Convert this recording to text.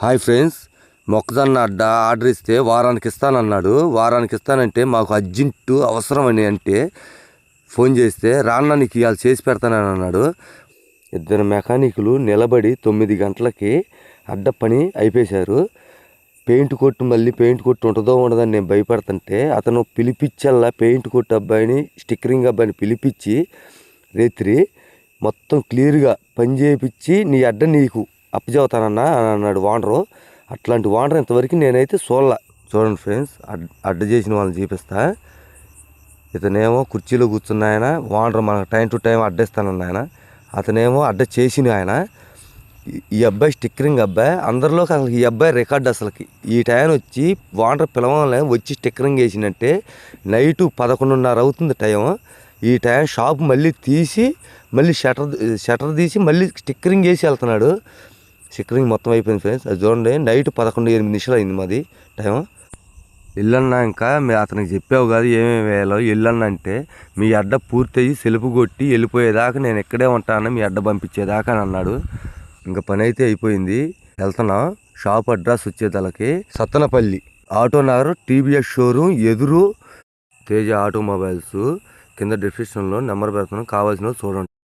Hi friends మొక్కజొన్న అడ్డ order ఇస్తే వారానికి ఇస్తానన్నాడు. వారానికి ఇస్తానంటే మాకు అర్జెంటు అవసరం అని అంటే ఫోన్ చేస్తే రాన్న నీకు ఇవాళ చేసి పెడతానని అన్నాడు. ఇద్దరు మెకానికులు నిలబడి తొమ్మిది గంటలకి అడ్డ పని అయిపోయారు పెయింట్ కొట్టు మళ్ళీ పెయింట్ కొట్టు ఉంటుందో ఉండదని నేను భయపడుతుంటే అతను పిలిపించల్లా పెయింట్ కొట్టు అబ్బాయిని స్టిక్కరింగ్ అబ్బాయిని పిలిపించి రేత్రి మొత్తం క్లియర్గా పని చేయించి నీ అడ్డ నీకు అప్పచెబుతానన్నా అని అన్నాడు వాండరు. అట్లాంటి వాండర్ ఇంతవరకు నేనైతే చూడాల చూడండి ఫ్రెండ్స్ అడ్ అడ్డ చేసిన వాళ్ళని చూపిస్తా. ఇతనేమో కుర్చీలో కూర్చున్న ఆయన వాండర్ మనకు టైం టు టైం అడ్డేస్తానన్న ఆయన. అతనేమో అడ్డ చేసిన ఆయన. ఈ- అబ్బాయి స్టిక్కరింగ్ అబ్బాయి. అందరిలోకి అసలు ఈ అబ్బాయి రికార్డ్ అసలుకి. ఈ టైం వచ్చి ఓనర్ పిలవలే వచ్చి స్టిక్కరింగ్ వేసినట్టే నైటు పదకొండున్నర అవుతుంది టైం ఈ టైం షాప్ మళ్ళీ తీసి మళ్ళీ షటర్ షటర్ తీసి మళ్ళీ స్టిక్కరింగ్ వేసి వెళ్తున్నాడు. సిక్కరింగ్ మొత్తం అయిపోయింది ఫ్రెండ్స్ అది చూడండి నైట్ పదకొండు ఎనిమిది నిమిషాలు అయింది మాది టైం వెళ్ళన్నా ఇంకా మీ అతనికి చెప్పావు కాదు ఏమేమి వేయాలో. వెళ్ళన్నా అంటే మీ అడ్డ పూర్తయి సెలుపు కొట్టి వెళ్ళిపోయేదాకా నేను ఇక్కడే ఉంటాను మీ అడ్డ పంపించేదాకా అని అన్నాడు. ఇంకా పని అయితే అయిపోయింది. వెళ్తున్నాం. Shop address వచ్చేదలకి Sattenapalli auto Nagar TVS showroom ఎదురు తేజ ఆటోమొబైల్స్. కింద డిస్క్రిప్షన్లో నెంబర్ పెడుతున్నాం. కావాల్సిన చూడండి.